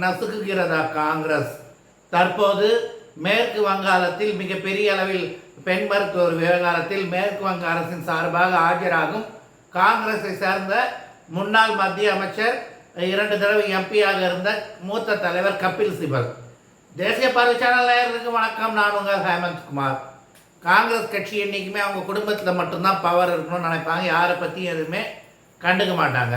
நசுக்குகிறதா காங்கிரஸ்? தற்போது மேற்கு வங்காளத்தில் மிகப்பெரிய அளவில் பெண் மருத்துவர் விவகாரத்தில் மேற்கு வங்க அரசின் சார்பாக ஆஜராகும். காங்கிரஸை சேர்ந்த முன்னாள் மத்திய அமைச்சர் இரண்டு தடவை எம்பியாக இருந்த மூத்த தலைவர் கபில் சிபல். தேசிய பார்வை சேனல் நேயர்களுக்கு வணக்கம். நான் உங்கள் ஹேமந்த் குமார். காங்கிரஸ் கட்சி என்றைக்குமே அவங்க குடும்பத்தில் மட்டும்தான் பவர் இருக்கணும்னு நினைப்பாங்க. யாரை பற்றியும் எதுவுமே கண்டுக்க மாட்டாங்க.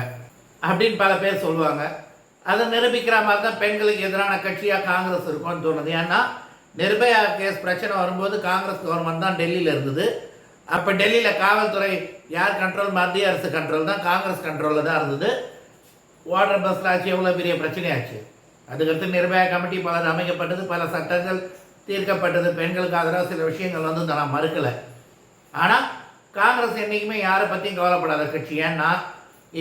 அப்படின்னு பல பேர் சொல்லுவாங்க. அதை நிரூபிக்கிற மாதிரி தான் பெண்களுக்கு எதிரான கட்சியாக காங்கிரஸ் இருக்கும்னு தோணுது. ஏன்னா நிர்பயா கேஸ் பிரச்சனை வரும்போது காங்கிரஸ் கவர்மெண்ட் தான் டெல்லியில் இருந்தது. அப்போ டெல்லியில் காவல்துறை யார் கண்ட்ரோல் மத்திய அரசு கண்ட்ரோல் தான். காங்கிரஸ் கண்ட்ரோலில் தான் இருந்தது. வாட்டர் பஸ்ஸில் ஆச்சு எவ்வளோ பெரிய பிரச்சனையாச்சு அதுக்கடுத்து நிர்பயா கமிட்டி பலர் அமைக்கப்பட்டது பல சட்டங்கள் தீர்க்கப்பட்டது. பெண்களுக்கு ஆதரவாக சில விஷயங்கள் வந்து நான் மறுக்கலை. ஆனால் காங்கிரஸ் என்றைக்குமே யாரை பற்றியும் கவலைப்படாத கட்சி. ஏன்னா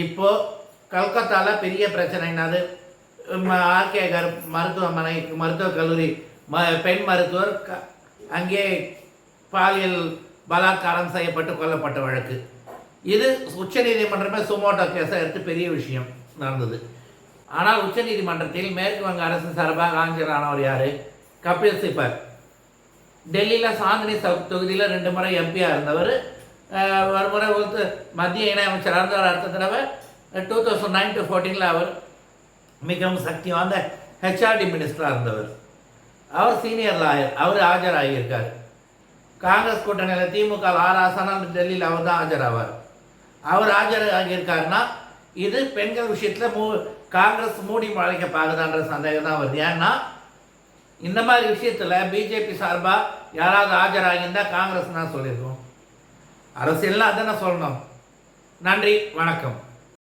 இப்போது கல்கத்தாவில் பெரிய பிரச்சனை என்னது? ஆர்கே கர் மருத்துவமனை மருத்துவக் கல்லூரி ம பெண் மருத்துவர் க அங்கே பாலியல் பலாத்காரம் செய்யப்பட்டு கொல்லப்பட்ட வழக்கு. இது உச்சநீதிமன்றமே சுமோட்டோ கேஸை எடுத்து பெரிய விஷயம் நடந்தது. ஆனால் உச்சநீதிமன்றத்தில் மேற்கு வங்க அரசு சார்பாக ஆஜரானவர் யார்? கபில் சிபர் டெல்லியில் சாந்தினி சவுத் தொகுதியில் ரெண்டு முறை எம்பியாக இருந்தவர். ஒரு முறை மத்திய இணையமைச்சராக இருந்தவர் அடுத்த தடவை டூ தௌசண்ட் நைன் டு ஃபோர்டீனில் அவர் மிகவும் சக்தி வாய்ந்த ஹெச்ஆர்டி மினிஸ்டராக இருந்தவர். அவர் சீனியர் லாயர் அவர் ஆஜராகியிருக்கார். காங்கிரஸ் கூட்டணியில் திமுக ஆறு ஆசனம் டெல்லியில் அவர் தான் ஆஜராவார். அவர் ஆஜராகியிருக்காருன்னா இது பெண்கள் விஷயத்தில் மூ காங்கிரஸ் மூடி மழைக்க பார்க்குதான்ற சந்தேகம் தான் வருது. ஏன்னா இந்த மாதிரி விஷயத்தில் பிஜேபி சார்பாக யாராவது ஆஜராகியிருந்தால் காங்கிரஸ் தான் சொல்லியிருக்கோம். அரசியல்லாம் அதானே சொல்லணும். நன்றி வணக்கம்.